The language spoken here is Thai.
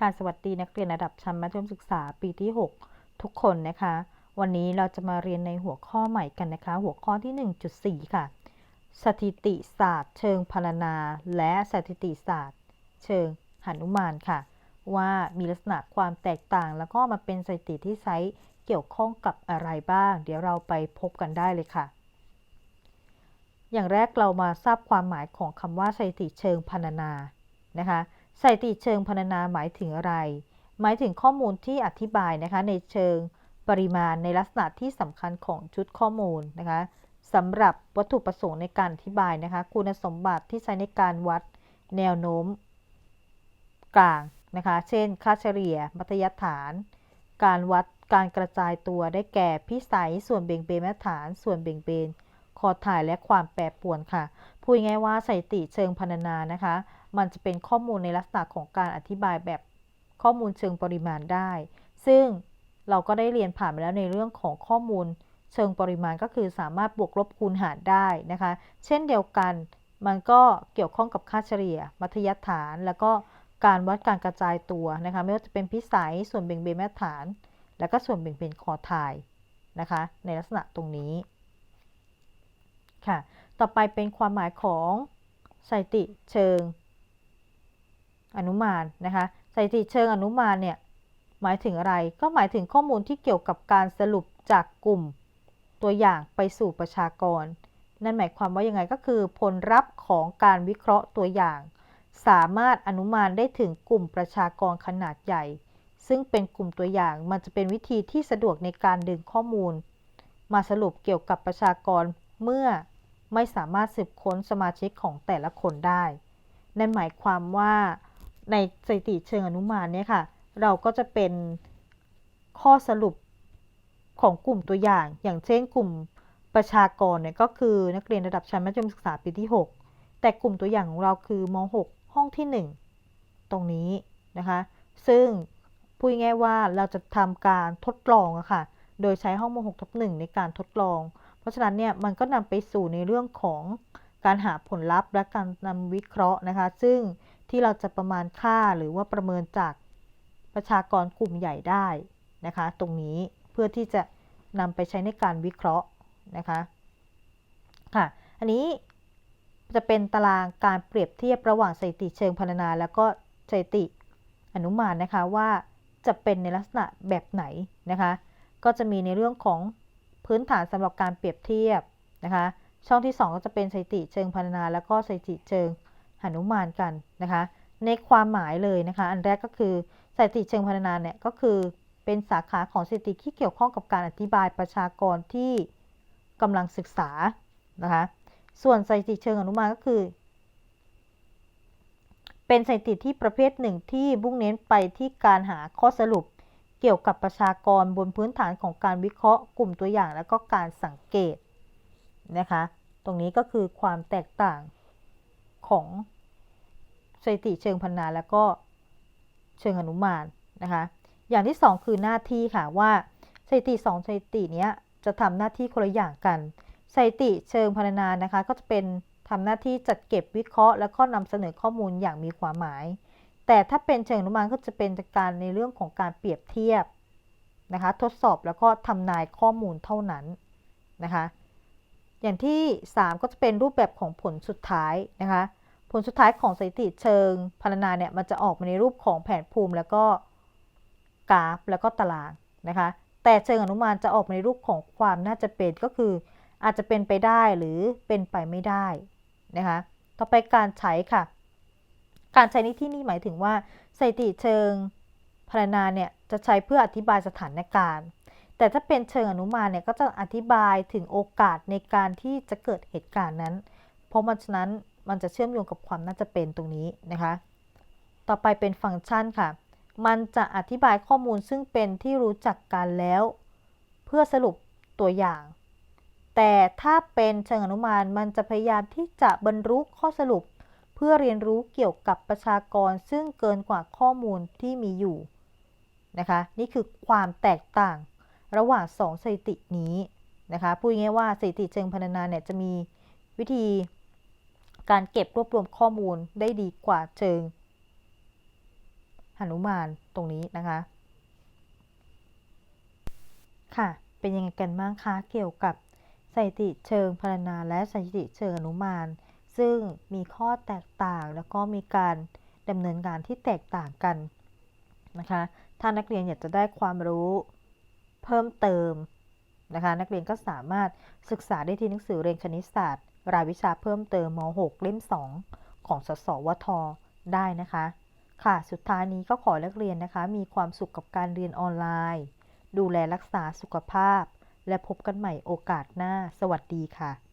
การสวัสดีนักเรียนระดับชั้นมัธยมศึกษาปีที่ 6 ทุกคนนะคะ วันนี้เราจะมาเรียนในหัวข้อใหม่กันนะคะ หัวข้อที่ 1.4 ค่ะ สถิติศาสตร์เชิงพรรณนา และสถิติศาสตร์ เชิงหนุมานค่ะ ว่ามีลักษณะความแตกต่าง แล้วก็มาเป็นสถิติที่ใช้เกี่ยวข้องกับอะไรบ้าง เดี๋ยวเราไปพบกันได้เลยค่ะ อย่างแรกเรามาทราบความหมายของคำว่าสถิติเชิงพรรณนานะคะ สถิติเชิงพรรณนาหมายถึงอะไร หมายถึงข้อมูลที่อธิบายนะคะในเชิงปริมาณในลักษณะที่สำคัญของชุดข้อมูลนะคะสำหรับวัตถุประสงค์ในการอธิบายนะคะ คุณสมบัติที่ใช้ในการวัดแนวโน้ม กลางนะคะ เช่น ค่าเฉลี่ย มัธยฐาน การวัดการกระจายตัวได้แก่พิสัย ส่วนเบ่งเบนมาตรฐาน ส่วนเบ่งเบนคอถ่ายและความแปรปรวนค่ะ พูดง่ายว่าสถิติเชิงพรรณนานะคะ มันจะเป็นข้อมูลในลักษณะของการอธิบายแบบข้อมูลเชิงปริมาณได้ ซึ่งเราก็ได้เรียนผ่านไปแล้วในเรื่องของข้อมูลเชิงปริมาณก็คือสามารถบวกลบคูณหารได้นะคะ เช่นเดียวกันมันก็เกี่ยวข้องกับค่าเฉลี่ย มัธยฐาน แล้วก็การวัดการกระจายตัวนะคะ ไม่ว่าจะเป็นพิสัย ส่วนเบ่งเบนมาตรฐาน แล้วก็ส่วนเบ่งเบนคอถ่ายนะคะ ในลักษณะตรงนี้ค่ะ ต่อไปเป็นความหมายของสถิติเชิง อนุมานนะคะสถิติเชิงอนุมานเนี่ยหมายถึงอะไรก็หมายถึงข้อมูลที่เกี่ยวกับการสรุปจากกลุ่ม ตัวอย่างไปสู่ประชากร นั่นหมายความว่ายังไงก็คือผลลัพธ์ของการวิเคราะห์ตัวอย่าง สามารถอนุมานได้ถึงกลุ่มประชากรขนาดใหญ่ ซึ่งเป็นกลุ่มตัวอย่างมันจะเป็นวิธีที่สะดวกในการดึงข้อมูล มาสรุปเกี่ยวกับประชากรเมื่อไม่สามารถสืบค้นสมาชิกของแต่ละคนได้ นั่นหมายความว่า ในสถิติเชิงอนุมานเนี่ยค่ะ เราก็จะเป็นข้อสรุปของกลุ่มตัวอย่าง อย่างเช่นกลุ่มประชากรเนี่ยก็คือนักเรียนระดับชั้นมัธยมศึกษาปีที่ 6 แต่กลุ่มตัวอย่างของเราคือม .6 ห้องที่ 1 ตรงนี้นะคะ ซึ่งพูดง่ายว่าเราจะทำการทดลองอะค่ะ โดยใช้ห้องม .6 ทับ1ในการทดลอง เพราะฉะนั้นเนี่ยมันก็นำไปสู่ในเรื่องของการหาผลลัพธ์และการนำวิเคราะห์นะคะ ซึ่ง ที่เราจะประมาณค่าหรือว่าประเมินจากประชากรกลุ่มใหญ่ได้นะคะ ตรงนี้เพื่อที่จะนำไปใช้ในการวิเคราะห์นะคะค่ะอันนี้จะเป็นตารางการเปรียบเทียบระหว่างสถิติเชิงพรรณนา แล้วก็สถิติอนุมานนะคะว่าจะเป็นในลักษณะแบบไหนนะคะ ก็จะมีในเรื่องของพื้นฐานสำหรับการเปรียบเทียบนะคะ ช่องที่ 2 ก็จะเป็นสถิติเชิงพรรณนา แล้วก็สถิติเชิง หนุมานกันนะคะ ในความหมายเลยนะคะ อันแรกก็คือสถิติเชิงพรรณนาเนี่ยก็คือเป็นสาขาของสถิติที่เกี่ยวข้องกับการอธิบายประชากรที่กำลังศึกษานะคะ ส่วนสถิติเชิงอนุมานก็คือ เป็นสถิติที่ประเภทหนึ่งที่บุ่งเน้นไปที่การหาข้อสรุปเกี่ยวกับประชากรบนพื้นฐานของการวิเคราะห์กลุ่มตัวอย่าง และก็การสังเกตนะคะ ตรงนี้ก็คือความแตกต่าง ของสถิติเชิงพันนาแล้วก็เชิงอนุมานนะคะ อย่างที่ 2 คือหน้าที่ค่ะว่าสถิติ2สถิตินี้จะทำหน้าที่คนละอย่างกันสถิติเชิงพันนานะคะ ก็จะเป็นทำหน้าที่จัดเก็บวิเคราะห์ แล้วก็นำเสนอข้อมูลอย่างมีความหมาย แต่ถ้าเป็นเชิงอนุมานก็จะเป็นการในเรื่องของการเปรียบเทียบนะคะ ทดสอบแล้วก็ทำนายข้อมูลเท่านั้นนะคะ อย่างที่ 3 ก็จะเป็นรูปแบบของผลสุดท้ายนะคะ ผลสุดท้ายของสถิติเชิงพรรณนาเนี่ยมันจะออกมาในรูปของแผนภูมิแล้วก็กราฟแล้วก็ตารางนะคะ แต่เชิงอนุมานจะออกมาในรูปของความน่าจะเป็นก็คือ อาจจะเป็นไปได้หรือเป็นไปไม่ได้นะคะ ต่อไปการใช้ค่ะ การใช้ในที่นี้หมายถึงว่าสถิติเชิงพรรณนาเนี่ยจะใช้เพื่ออธิบายสถานการณ์ แต่ถ้าเป็นเชิงอนุมานเนี่ยก็จะอธิบายถึงโอกาสในการที่จะเกิดเหตุการณ์นั้น เพราะมันฉะนั้น มันจะเชื่อมโยงกับความน่าจะเป็นตรงนี้นะคะ ต่อไปเป็นฟังก์ชันค่ะ มันจะอธิบายข้อมูลซึ่งเป็นที่รู้จักกันแล้ว เพื่อสรุปตัวอย่าง แต่ถ้าเป็นเชิงอนุมานมันจะพยายามที่จะบรรลุข้อสรุป เพื่อเรียนรู้เกี่ยวกับประชากรซึ่งเกินกว่าข้อมูลที่มีอยู่นะคะ นี่คือความแตกต่างระหว่าง2สถิตินี้นะคะพูดง่ายว่าสถิติเชิงพรรณนาเนี่ยจะมีวิธี การเก็บรวบรวมข้อมูลได้ดีกว่าเชิงหนุมานตรงนี้นะคะ ค่ะ เป็นยังไงกันบ้างคะเกี่ยวกับสถิติเชิงพรรณนาและสถิติเชิงอนุมาน ซึ่งมีข้อแตกต่างแล้วก็มีการดำเนินการที่แตกต่างกันนะคะ ถ้านักเรียนอยากจะได้ความรู้เพิ่มเติมนะคะ นักเรียนก็สามารถศึกษาได้ที่หนังสือเรียนคณิตศาสตร์ รายวิชาเพิ่มเติมม .6 เล่ม 2 ของสสวท ได้นะคะ ค่ะ สุดท้ายนี้ก็ขอนักเรียนนะคะ มีความสุขกับการเรียนออนไลน์ ดูแลรักษาสุขภาพ และพบกันใหม่โอกาสหน้า สวัสดีค่ะ